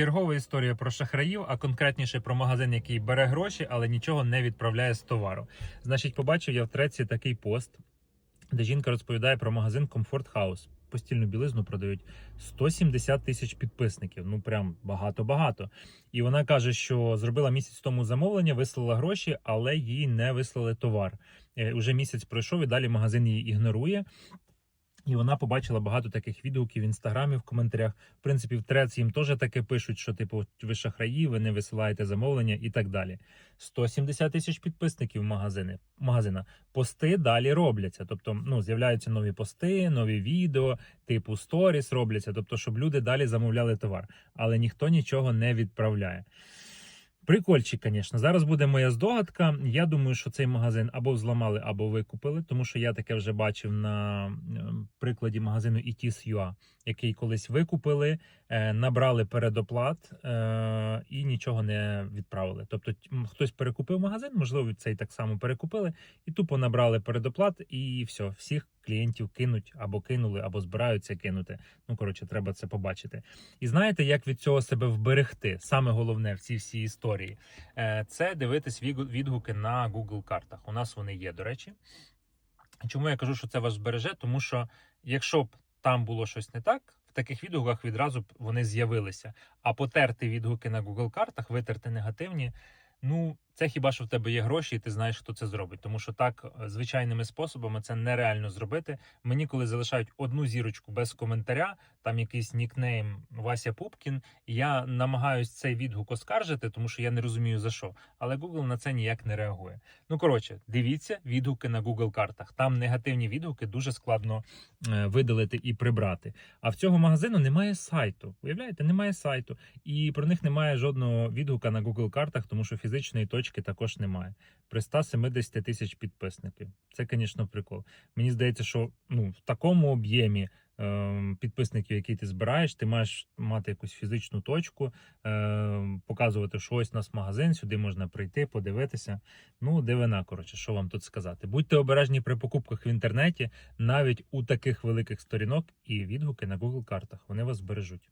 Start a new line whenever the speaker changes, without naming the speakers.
Чергова історія про шахраїв, а конкретніше про магазин, який бере гроші, але нічого не відправляє з товару. Значить, побачив я в треці такий пост, де жінка розповідає про магазин Comfort House. Постільну білизну продають 170 тисяч підписників. Ну прям багато-багато. І вона каже, що зробила місяць тому замовлення, вислала гроші, але їй не вислали товар. Е, Уже місяць пройшов і далі магазин її ігнорує. І вона побачила багато таких відгуків в інстаграмі в коментарях. В принципі, в трец їм теж таке пишуть, що типу ви шахраї, ви не висилаєте замовлення і так далі. 170 тисяч підписників магазини, магазина. Пости далі робляться. Тобто, ну з'являються нові пости, нові відео, типу сторіс робляться. Тобто, щоб люди далі замовляли товар, але ніхто нічого не відправляє. Прикольчик, звісно. Зараз буде моя здогадка. Я думаю, що цей магазин або взламали, або викупили, тому що я таке вже бачив на е, прикладі магазину ETS.ua, який колись викупили, е, набрали передоплат е, і нічого не відправили. Тобто, хтось перекупив магазин, можливо, цей так само перекупили, і тупо набрали передоплат, і все, всіх клієнтів кинуть або кинули, або збираються кинути. Ну коротше, треба це побачити. І знаєте, як від цього себе вберегти? Саме головне в цій всій історії Е, це дивитись відгуки на Google картах. У нас вони є, до речі. Чому я кажу, що це вас збереже? Тому що якщо б там було щось не так, в таких відгуках відразу б вони з'явилися. А потерти відгуки на Google картах, витерти негативні. Ну, це хіба що в тебе є гроші, і ти знаєш, хто це зробить. Тому що так е, звичайними способами це нереально зробити. Мені коли залишають одну зірочку без коментаря, там якийсь нікнейм Вася Пупкін, я намагаюсь цей відгук оскаржити, тому що я не розумію за що. Але Google на це ніяк не реагує. Ну коротше, дивіться відгуки на Google картах. Там негативні відгуки дуже складно е, видалити і прибрати. А в цього магазину немає сайту. Уявляєте, немає сайту, і про них немає жодного відгука на Google картах, тому що фізичної точки також немає. При 170 тисяч підписників. Це, звісно, прикол. Мені здається, що ну в такому об'ємі. ем, Підписників, які ти збираєш, ти маєш мати якусь фізичну точку, ем, показувати, що ось у нас магазин, сюди можна прийти, подивитися. Ну, дивина, коротше, що вам тут сказати. Будьте обережні при покупках в інтернеті, навіть у таких великих сторінок і відгуки на Google картах. Вони вас збережуть.